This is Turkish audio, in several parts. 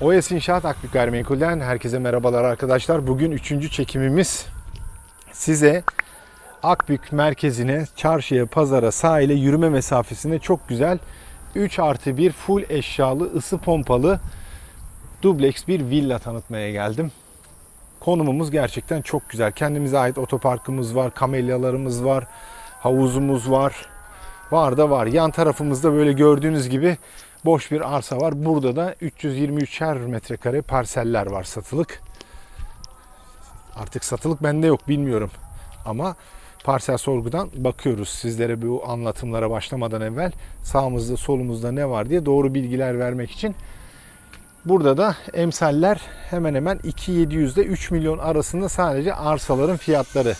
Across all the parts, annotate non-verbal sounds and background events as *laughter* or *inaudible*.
OS İnşaat Akbük Gayrimenkul'den herkese merhabalar arkadaşlar. Bugün üçüncü çekimimiz. Size Akbük merkezine, çarşıya, pazara, sahile yürüme mesafesine çok güzel 3 artı 1 full eşyalı, ısı pompalı dubleks bir villa tanıtmaya geldim. Konumumuz gerçekten çok güzel. Kendimize ait otoparkımız var, kamelyalarımız var, havuzumuz var. Var da var. Yan tarafımızda böyle gördüğünüz gibi boş bir arsa var. Burada da 323'er metrekare parseller var satılık. Artık satılık bende yok bilmiyorum. Ama parsel sorgudan bakıyoruz sizlere bu anlatımlara başlamadan evvel sağımızda solumuzda ne var diye doğru bilgiler vermek için. Burada da emsaller hemen hemen 2.700 ile 3 milyon arasında sadece arsaların fiyatları.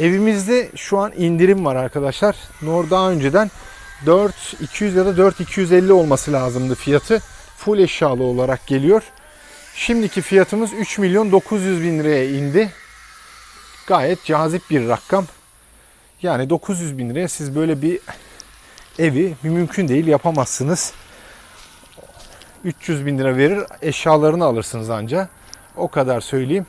Evimizde şu an indirim var arkadaşlar. Nor daha önceden 4200 ya da 4250 olması lazımdı fiyatı. Full eşyalı olarak geliyor. Şimdiki fiyatımız 3 milyon 900 bin liraya indi. Gayet cazip bir rakam. Yani 900 bin liraya siz böyle bir evi mümkün değil yapamazsınız. 300 bin lira verir eşyalarını alırsınız anca. O kadar söyleyeyim.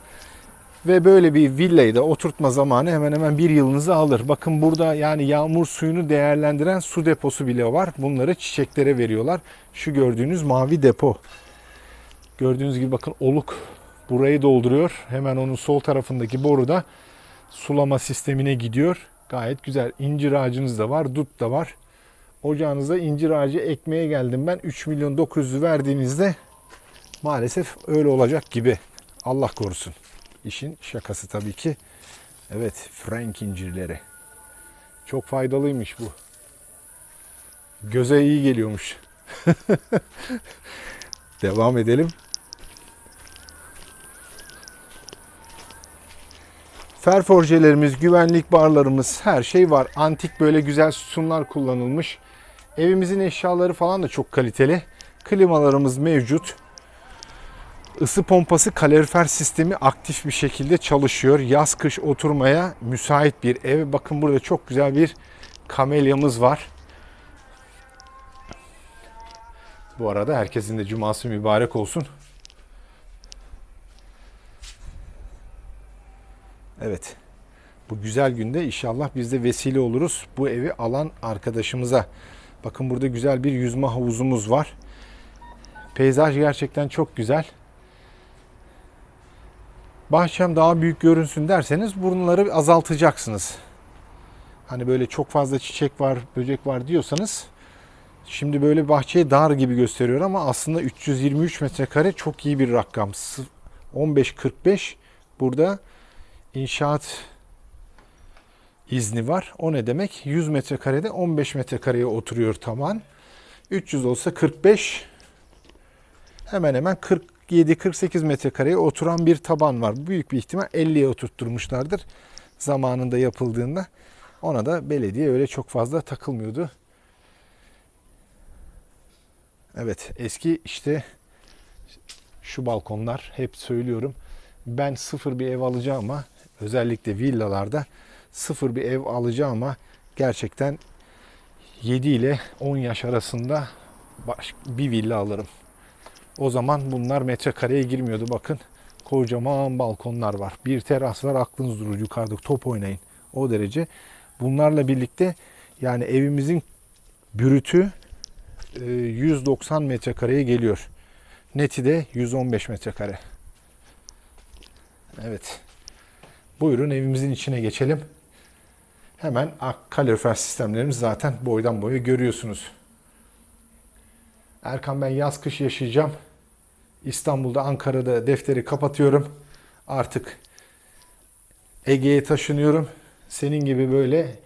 Ve böyle bir villayı da oturtma zamanı hemen hemen bir yılınızı alır. Bakın burada yani yağmur suyunu değerlendiren su deposu bile var. Bunları çiçeklere veriyorlar. Şu gördüğünüz mavi depo. Gördüğünüz gibi bakın oluk burayı dolduruyor. Hemen onun sol tarafındaki boru da sulama sistemine gidiyor. Gayet güzel. İncir ağacınız da var, dut da var. Ocağınıza incir ağacı ekmeye geldim ben. 3 milyon 900 verdiğinizde maalesef öyle olacak gibi. Allah korusun. İşin şakası tabii ki. Evet, Frank incirleri. Çok faydalıymış bu. Göze iyi geliyormuş. *laughs* Devam edelim. Ferforjelerimiz, güvenlik barlarımız, her şey var. Antik böyle güzel sütunlar kullanılmış. Evimizin eşyaları falan da çok kaliteli. Klimalarımız mevcut. Isı pompası kalorifer sistemi aktif bir şekilde çalışıyor. Yaz kış oturmaya müsait bir ev. Bakın burada çok güzel bir kamelyamız var. Bu arada herkesin de cuması mübarek olsun. Evet. Bu güzel günde inşallah biz de vesile oluruz bu evi alan arkadaşımıza. Bakın burada güzel bir yüzme havuzumuz var. Peyzaj gerçekten çok güzel. Bahçem daha büyük görünsün derseniz bunları azaltacaksınız. Hani böyle çok fazla çiçek var, böcek var diyorsanız şimdi böyle bahçeye dar gibi gösteriyor ama aslında 323 metrekare çok iyi bir rakam. 15-45 burada inşaat izni var. O ne demek? 100 metrekarede 15 metrekareye oturuyor tavan. 300 olsa 45 hemen hemen 47-48 metrekareye oturan bir taban var. Büyük bir ihtimal 50'ye oturtturmuşlardır zamanında yapıldığında. Ona da belediye öyle çok fazla takılmıyordu. Evet eski işte şu balkonlar hep söylüyorum. Ben sıfır bir ev alacağıma özellikle villalarda sıfır bir ev alacağıma gerçekten 7 ile 10 yaş arasında bir villa alırım. O zaman bunlar metrekareye girmiyordu bakın. Kocaman balkonlar var. Bir teras var aklınız durur yukarıda top oynayın. O derece. Bunlarla birlikte yani evimizin bürütü e, 190 metrekareye geliyor. Neti de 115 metrekare. Evet. Buyurun evimizin içine geçelim. Hemen kalorifer sistemlerimiz zaten boydan boya görüyorsunuz. Erkan ben yaz kış yaşayacağım. İstanbul'da, Ankara'da defteri kapatıyorum. Artık Ege'ye taşınıyorum. Senin gibi böyle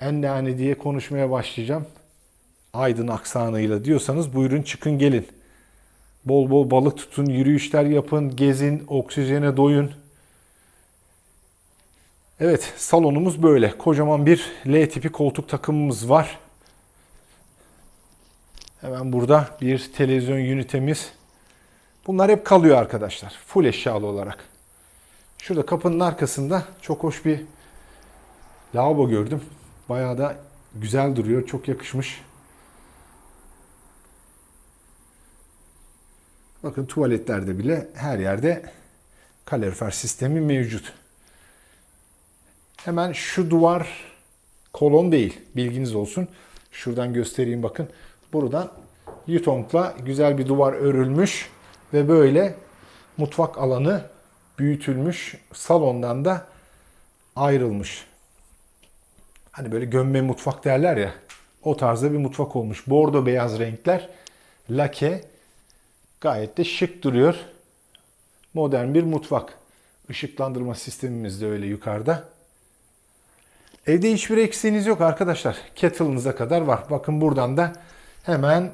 ennane diye konuşmaya başlayacağım. Aydın aksanıyla diyorsanız buyurun çıkın gelin. Bol bol balık tutun, yürüyüşler yapın, gezin, oksijene doyun. Evet, salonumuz böyle. Kocaman bir L tipi koltuk takımımız var. Hemen burada bir televizyon ünitemiz. Bunlar hep kalıyor arkadaşlar. Full eşyalı olarak. Şurada kapının arkasında çok hoş bir lavabo gördüm. Bayağı da güzel duruyor. Çok yakışmış. Bakın tuvaletlerde bile her yerde kalorifer sistemi mevcut. Hemen şu duvar kolon değil. Bilginiz olsun. Şuradan göstereyim bakın. Buradan Yutong'la güzel bir duvar örülmüş ve böyle mutfak alanı büyütülmüş. Salondan da ayrılmış. Hani böyle gömme mutfak derler ya. O tarzda bir mutfak olmuş. Bordo beyaz renkler. Lake. Gayet de şık duruyor. Modern bir mutfak. Işıklandırma sistemimiz de öyle yukarıda. Evde hiçbir eksiğiniz yok arkadaşlar. Kettle'ınıza kadar var. Bakın buradan da hemen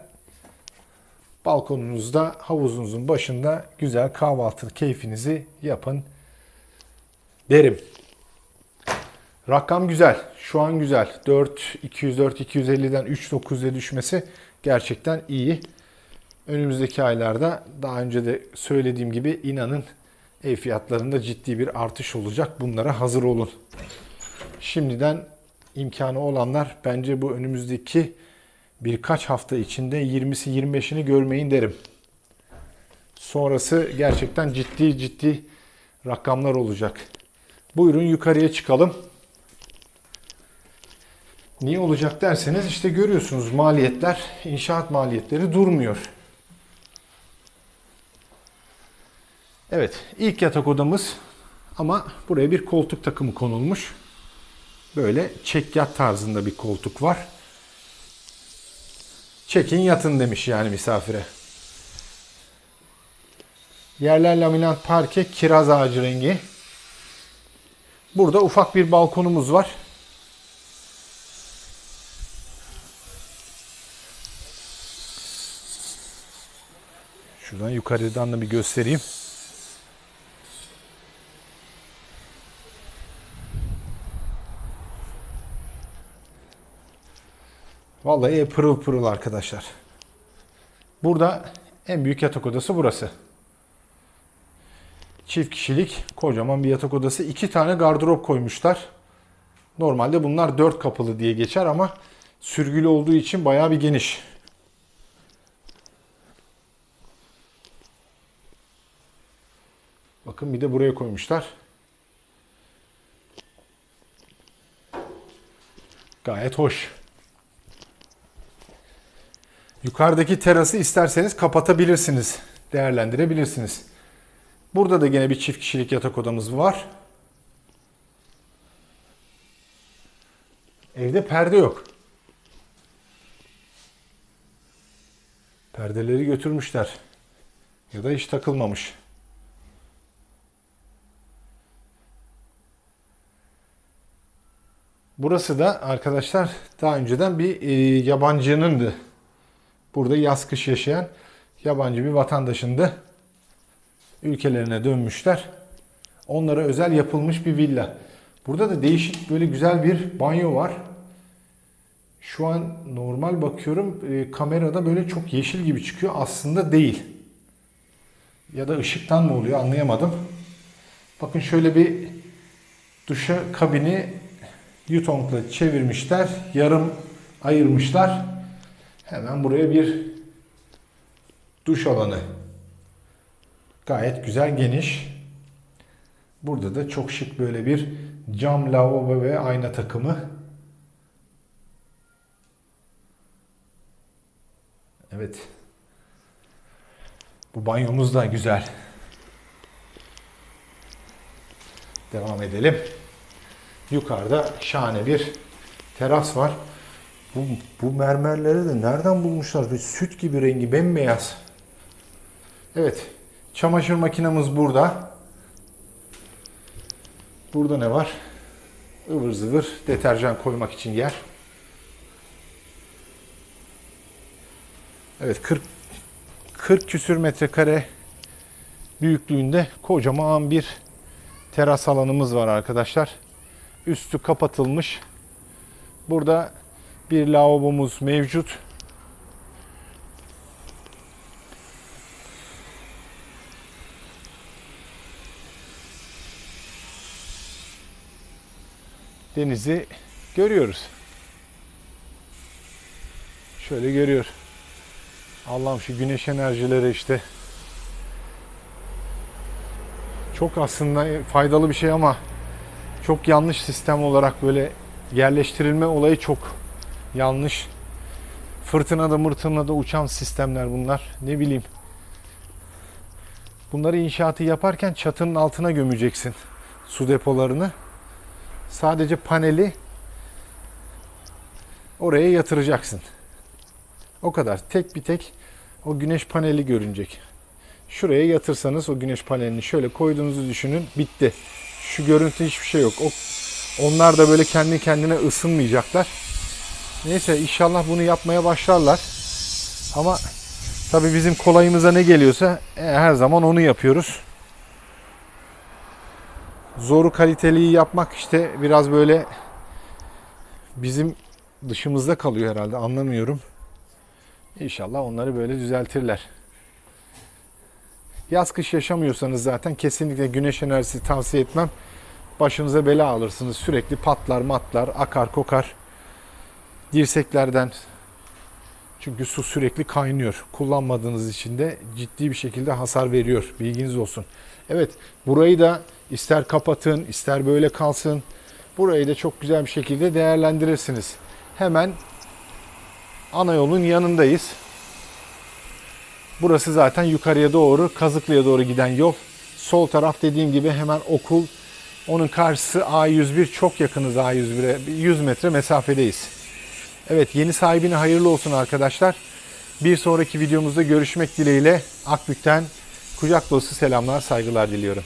balkonunuzda, havuzunuzun başında güzel kahvaltı keyfinizi yapın derim. Rakam güzel. Şu an güzel. 4 204 250'den 3900'e düşmesi gerçekten iyi. Önümüzdeki aylarda daha önce de söylediğim gibi inanın ev fiyatlarında ciddi bir artış olacak. Bunlara hazır olun. Şimdiden imkanı olanlar bence bu önümüzdeki birkaç hafta içinde 20'si 25'ini görmeyin derim. Sonrası gerçekten ciddi ciddi rakamlar olacak. Buyurun yukarıya çıkalım. Niye olacak derseniz işte görüyorsunuz maliyetler, inşaat maliyetleri durmuyor. Evet, ilk yatak odamız ama buraya bir koltuk takımı konulmuş. Böyle çek yat tarzında bir koltuk var. Çekin yatın demiş yani misafire. Yerler laminat parke, kiraz ağacı rengi. Burada ufak bir balkonumuz var. Şuradan yukarıdan da bir göstereyim. Vallahi pırıl pırıl arkadaşlar. Burada en büyük yatak odası burası. Çift kişilik kocaman bir yatak odası. İki tane gardırop koymuşlar. Normalde bunlar dört kapılı diye geçer ama sürgülü olduğu için bayağı bir geniş. Bakın bir de buraya koymuşlar. Gayet hoş. Yukarıdaki terası isterseniz kapatabilirsiniz. Değerlendirebilirsiniz. Burada da gene bir çift kişilik yatak odamız var. Evde perde yok. Perdeleri götürmüşler. Ya da hiç takılmamış. Burası da arkadaşlar daha önceden bir e, yabancınındı. Burada yaz kış yaşayan yabancı bir vatandaşındı. Ülkelerine dönmüşler. Onlara özel yapılmış bir villa. Burada da değişik böyle güzel bir banyo var. Şu an normal bakıyorum e, kamerada böyle çok yeşil gibi çıkıyor. Aslında değil. Ya da ışıktan mı oluyor anlayamadım. Bakın şöyle bir duşa kabini Yutong'la çevirmişler. Yarım ayırmışlar. Hemen buraya bir duş alanı. Gayet güzel geniş. Burada da çok şık böyle bir cam lavabo ve ayna takımı. Evet. Bu banyomuz da güzel. Devam edelim. Yukarıda şahane bir teras var. Bu, bu mermerleri de nereden bulmuşlar? Bir süt gibi rengi bembeyaz. Evet. Çamaşır makinamız burada. Burada ne var? ıvır zıvır deterjan koymak için yer. Evet 40 40 küsür metrekare büyüklüğünde kocaman bir teras alanımız var arkadaşlar. Üstü kapatılmış. Burada bir lavabomuz mevcut. Denizi görüyoruz. Şöyle görüyor. Allah'ım şu güneş enerjileri işte Çok aslında faydalı bir şey ama çok yanlış sistem olarak böyle yerleştirilme olayı çok yanlış. Fırtınada mırtınada uçan sistemler bunlar. Ne bileyim. Bunları inşaatı yaparken çatının altına gömeceksin su depolarını. Sadece paneli oraya yatıracaksın. O kadar. Tek bir tek o güneş paneli görünecek. Şuraya yatırsanız o güneş panelini şöyle koyduğunuzu düşünün. Bitti. Şu görüntü hiçbir şey yok. O, onlar da böyle kendi kendine ısınmayacaklar. Neyse inşallah bunu yapmaya başlarlar. Ama tabii bizim kolayımıza ne geliyorsa e, her zaman onu yapıyoruz. Zoru kaliteliyi yapmak işte biraz böyle bizim dışımızda kalıyor herhalde anlamıyorum. İnşallah onları böyle düzeltirler. Yaz kış yaşamıyorsanız zaten kesinlikle güneş enerjisi tavsiye etmem. Başınıza bela alırsınız. Sürekli patlar matlar, akar kokar. Dirseklerden. Çünkü su sürekli kaynıyor. Kullanmadığınız için de ciddi bir şekilde hasar veriyor. Bilginiz olsun. Evet burayı da ister kapatın ister böyle kalsın. Burayı da çok güzel bir şekilde değerlendirirsiniz. Hemen ana yolun yanındayız. Burası zaten yukarıya doğru, Kazıklı'ya doğru giden yol. Sol taraf dediğim gibi hemen okul. Onun karşısı A101. Çok yakınız A101'e. 100 metre mesafedeyiz. Evet yeni sahibine hayırlı olsun arkadaşlar. Bir sonraki videomuzda görüşmek dileğiyle Akbük'ten kucak dolusu selamlar, saygılar diliyorum.